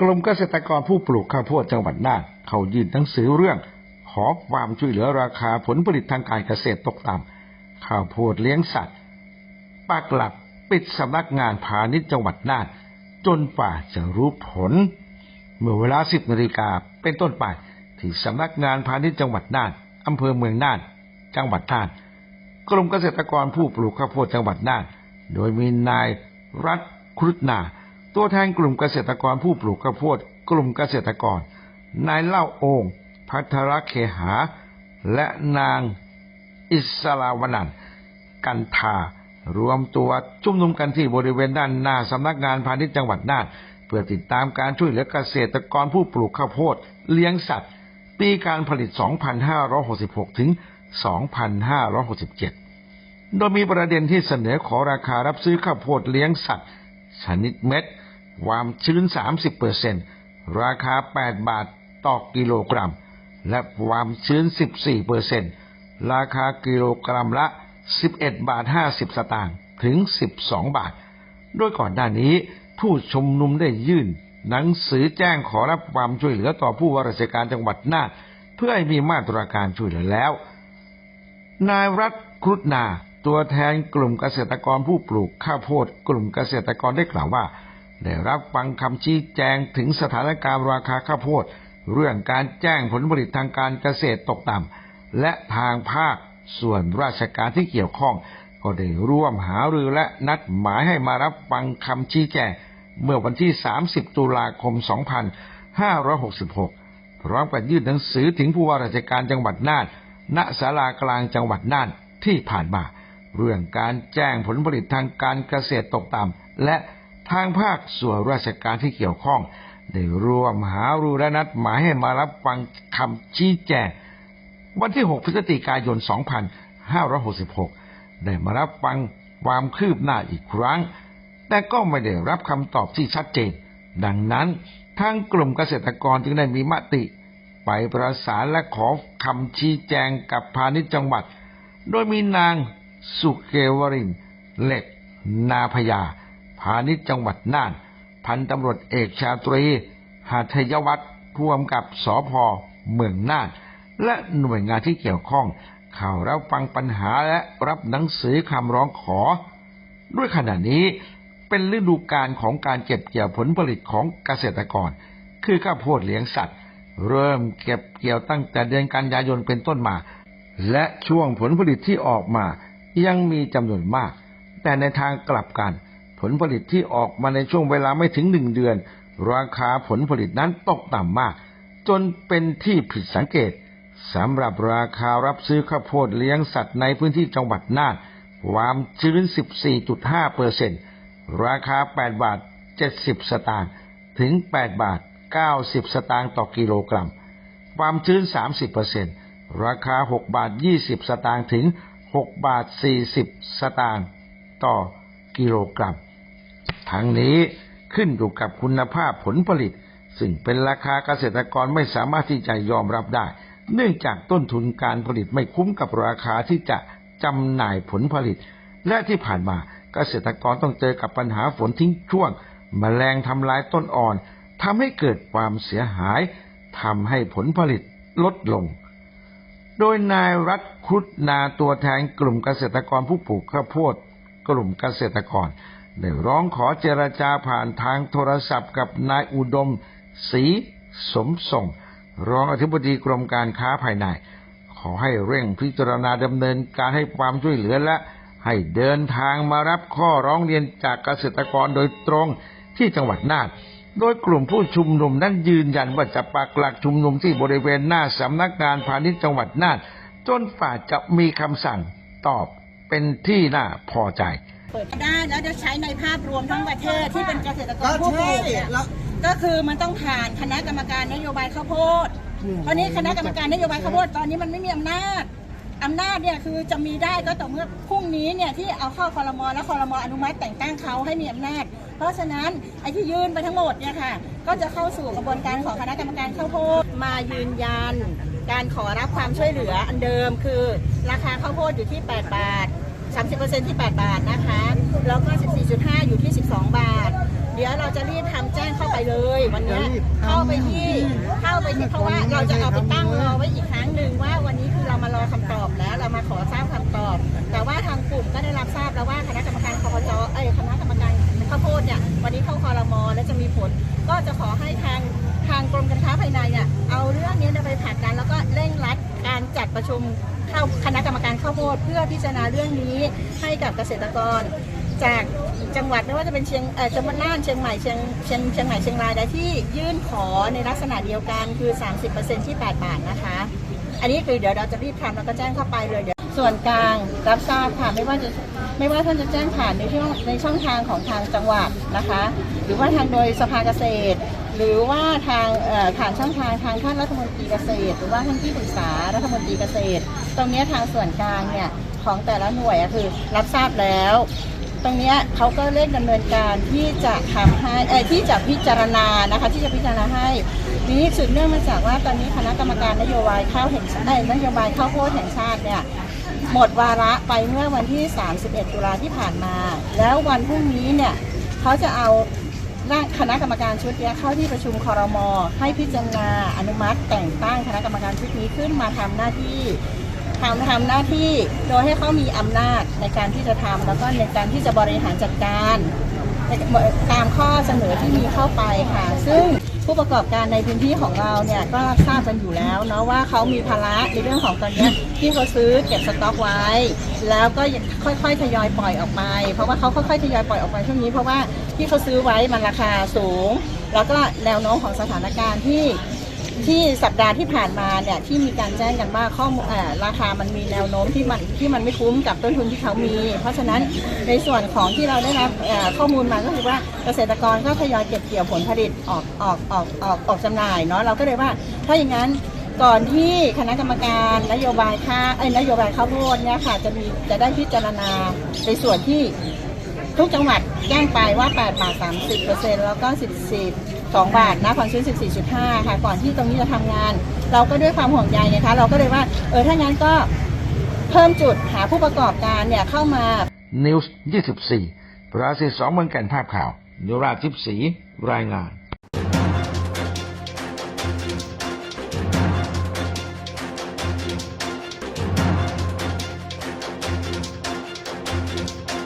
กรมเกษตรกรผู้ปลูกข้าวโพดจังหวัดน่านเขายื่นหนังสือเรื่อง ขอความช่วยเหลือราคาผลผลิตทางการเกษตรตกต่ำข้าวโพดเลี้ยงสัตว์ปักหลักปิดสำนักงานพาณิชย์จังหวัดน่าน จนป่าจะรู้ผล เมื่อเวลา 10นาฬิกาเป็นต้นไปที่สำนักงานพาณิชย์จังหวัดน่านอำเภอเมืองน่าน จังหวัดน่านกรมเกษตรกรผู้ปลูกข้าวโพดจังหวัดน่าน โดยมีนายรัฐครุฑนา ตัวแทนกลุ่มเกษตรกรผู้ปลูกข้าวโพดกลุ่มเกษตรกร นายเล่าโองพัทรเคหา และนางอิสลาวนันกันทารวมตัวชุมนุมกันที่บริเวณด้านหน้าสำนักงานพาณิชย์จังหวัดน่านเพื่อติดตามการช่วยเหลือเกษตรกรผู้ปลูกข้าวโพดเลี้ยงสัตว์ ปีการผลิต 2566 ถึง 2567 โดยมีประเด็นที่เสนอขอราคารับซื้อข้าวโพดเลี้ยงสัตว์ ชนิดเม็ด ความชื้น 30%ราคา 8 บาทต่อกิโลกรัม และความชื้น 14%ราคากิโลกรัมละ 11 บาท 50 สตางค์ถึง 12 บาทโดยก่อนหน้านี้ ผู้ชุมนุมได้ยื่น หนังสือแจ้งขอรับความช่วยเหลือต่อผู้ว่าราชการจังหวัดน่านเพื่อให้มีมาตรการช่วยเหลือแล้ว นายรัฐครุฑนาตัวแทนกลุ่มเกษตรกรผู้ปลูกข้าวโพด กลุ่มเกษตรกรได้กล่าวว่า ได้รับฟังคำชี้แจงถึงสถานการณ์ราคาข้าวโพด เรื่องการแจ้งผลผลิตทางการเกษตรตกต่ำและทางภาคส่วนราชการที่เกี่ยวข้อง ก็ได้ร่วมหารือและนัดหมายให้มารับฟังคำชี้แจง เมื่อวันที่ 30 ตุลาคม 2566 พร้อมกับยื่นหนังสือถึงผู้ว่าราชการจังหวัดน่าน ณ ศาลากลางจังหวัดน่านที่ผ่านมา เรื่องการแจ้งผลผลิตทางการเกษตรตกต่ำและ ทางภาคส่วนราชการที่เกี่ยวข้องได้ร่วมหารือและนัดหมายให้มารับฟังคำชี้แจงวันที่ 6 พฤศจิกายน 2566 ได้มารับฟังความคืบหน้าอีกครั้ง แต่ก็ไม่ได้รับคำตอบที่ชัดเจน ดังนั้นทางกลุ่มเกษตรกรจึงได้มีมติ ไปประสานและขอคำชี้แจงกับพาณิชย์จังหวัด โดยมีนางสุเกวรินเหล็กนาพยา พาณิชย์จังหวัดน่าน พันตำรวจเอกชาตรีหัทยวัฒน์ผู้กำกับสอพเมืองน่าน และหน่วยงานที่เกี่ยวข้อง เข้ารับฟังปัญหาและรับหนังสือคำร้องขอ ด้วยขณะนี้เป็นฤดูกาลของการเก็บเกี่ยวผลผลิตของเกษตรกร คือข้าวโพดเลี้ยงสัตว์ เริ่มเก็บเกี่ยวตั้งแต่เดือนกันยายนเป็นต้นมา และช่วงผลผลิตที่ออกมายังมีจำนวนมาก แต่ในทางกลับกัน ผลผลิตที่ออกมาในช่วงเวลาไม่ถึงหนึ่งเดือน ราคาผลผลิตนั้นตกต่ำมาก จนเป็นที่ผิดสังเกตสำหรับราคารับซื้อข้าวโพดเลี้ยงสัตว์ในพื้นที่จังหวัดน่านความชื้น 14.5เปอร์เซ็นต์ราคา 8 บาท 70 สตางค์ถึง 8 บาท 90 สตางค์ต่อกิโลกรัม ความชื้น 30เปอร์เซ็นต์ราคา 6 บาท 20 สตางค์ถึง 6 บาท 40 สตางค์ต่อกิโลกรัม ทั้งนี้ขึ้นอยู่กับคุณภาพผลผลิต ซึ่งเป็นราคาเกษตรกรไม่สามารถที่จะยอมรับได้ เนื่องจากต้นทุนการผลิตไม่คุ้มกับราคาที่จะจำหน่ายผลผลิต และที่ผ่านมาเกษตรกรต้องเจอกับปัญหาฝนทิ้งช่วงแมลงทำลายต้นอ่อนทำให้เกิดความเสียหายทำให้ผลผลิตลดลง โดยนายรัฐครุฑนาตัวแทนกลุ่มเกษตรกรผู้ปลูกข้าวโพดกลุ่มเกษตรกร ได้ร้องขอเจรจาผ่านทางโทรศัพท์กับนายอุดมศรีสมส่ง รองอธิบดีกรมการค้าภายใน ขอให้เร่งพิจารณาดำเนินการให้ความช่วยเหลือและ ให้เดินทางมารับข้อร้องเรียนจากเกษตรกรโดยตรงที่จังหวัดน่านโดยกลุ่มผู้ชุมนุมนั้นยืนยันว่าจะปักหลักชุมนุมที่บริเวณหน้าสำนักงานพาณิชย์จังหวัดน่านจนฝ่าจะมีคำสั่งตอบเป็นที่น่าพอใจ เปิดได้แล้วจะใช้ในภาพรวมทั้งประเทศที่เป็นเกษตรกรก็ผู้ปใช่ลูกเนี่ยแล้วก็คือมันต้องผ่านคณะกรรมการนโยบายข้าวโพดตอนนี้คณะกรรมการนโยบายข้าวโพดตอนนี้มันไม่มีอำนาจอำนาจเนี่ยคือจะมีได้ก็ต่อเมื่อพรุ่งนี้เนี่ยที่เอาเข้าคอรมอแล้วคอรมออนุมัติแต่งตั้งเขาให้มีอำนาจ เพราะฉะนั้นไอ้ที่ยื่นไปทั้งหมดเนี่ยค่ะ ก็จะเข้าสู่กระบวนการของคณะกรรมการข้าวโพดมายืนยัน การขอรับความช่วยเหลืออันเดิมคือ ราคาข้าวโพดอยู่ที่ 8 บาท 30%ที่ 8 บาทนะคะ แล้วก็ 14.5 อยู่ที่ 12 บาทดี๋ยวเราจะรีบทำแจ้งเข้าไปเลย วันเนี้ยเข้าไปที่เข้าไปที่เพราะว่าเราจะเอาไปตั้งรอไว้อีกครั้งหนึ่งว่าวันนี้คือเรามารอคำตอบแล้วเรามาขอทราบคำตอบ แต่ว่าทางกลุ่มก็ได้รับทราบแล้วว่าคณะกรรมการคอจเอ้ยคณะกรรมการข้าวโพดเนี่ยวันนี้เข้าคอรมอและจะมีผล ก็จะขอให้ทางทางกรมการค้าภายในเนี่ยเอาเรื่องนี้ไปผลักดันแล้วก็เร่งรัดการจัดประชุมเข้าคณะกรรมการข้าวโพ ดเพื่อพิจารณาเรื่องนี้ให้กับเกษตรกร จากจังหวัดไม่ว่าจะเป็นเชียงเอ่อจังหวัดน่านเชียงใหม่เชียงเชียงเชียงใหม่เชียงรายใดที่ยื่นขอในลักษณะเดียวกันคือ 30%ที่ 8 บาทนะคะ อันนี้คือเดี๋ยวเราจะรีบทำแล้วก็แจ้งเข้าไปเลยเดี๋ยวส่วนกลางรับทราบค่ะไม่ว่าจะไม่ว่าท่านจะแจ้งผ่านในช่องในช่องทางของทางจังหวัดนะคะ หรือว่าทางโดยสภาเกษตร หรือว่าทางเอ่อผ่านช่องทางทางท่านรัฐมนตรี เกษตร หรือว่าท่านที่ปรึกษารัฐมนตรีเกษตร ตรงนี้ทางส่วนกลางเนี่ยของแต่ละหน่วยอะคือรับทราบแล้ว ตรงนี้เขาก็เร่งดำเนินการที่จะทำให้เออที่จะพิจารณานะคะที่จะพิจารณาให้นี้สืบเนื่องมาจากว่าตอนนี้คณะกรรมการนโยบายข้าวแห่งชาติเอ้ยนโยบายข้าวโพดแห่งชาติเนี่ยหมดวาระไปเมื่อวันที่ 31 ตุลาที่ผ่านมา แล้ววันพรุ่งนี้เนี่ยเขาจะเอา คณะกรรมการชุดนี้เข้าที่ประชุมคอรมอให้พิจารณาอนุมัติ แต่งตั้งคณะกรรมการชุดนี้ขึ้นมาทำหน้าที่ทำทำหน้าที่โดยให้เขามีอำนาจในการที่จะทำแล้วก็ในการที่จะบริหารจัดการ ตามข้อเสนอที่มีเข้าไปค่ะ ซึ่งผู้ประกอบการในพื้นที่ของเราเนี่ยก็ทราบกันอยู่แล้วเนาะว่าเขามีภาระในเรื่องของตอนนี้ที่เขาซื้อเก็บสต็อกไว้ แล้วก็ค่อยๆทยอยปล่อยออกไป เพราะว่าเขาค่อยๆทยอยปล่อยออกไปช่วงนี้เพราะว่าที่เขาซื้อไว้มันราคาสูง แล้วก็แนวโน้มของสถานการณ์ที่ ที่สัปดาห์ที่ผ่านมาเนี่ยที่มีการแจ้งกันว่าข้อมูลราคามันมีแนวโน้มที่มันที่มันไม่คุ้มกับต้นทุนที่เขามี เพราะฉะนั้นในส่วนของที่เราได้รับข้อมูลมาก็คือว่าเกษตรกรก็ทยอยเก็บเกี่ยวผลผลิตออกออกออกออกออกจำหน่ายเนาะเราก็เลยว่าถ้าอย่างนั้นก่อนที่คณะกรรมการนโยบายค่าเอ้นโยบายข้าวโพดเนี่ยค่ะจะมีจะได้พิจารณาในส่วนที่ทุกจังหวัดแจ้งไปว่า8บาท30เปอร์เซ็นต์แล้วก็14 2 บาทนะความชื้น 14.5 ค่ะ ก่อนที่ตรงนี้จะทำงาน เราก็ด้วยความห่วงใยนะคะ เราก็เลยว่า เออ ถ้างั้นก็เพิ่มจุดหาผู้ประกอบการเนี่ยเข้ามานิวส์24ประสิทธิ์สองเมืองแก่นภาพข่าวนิราทิพสีรายงาน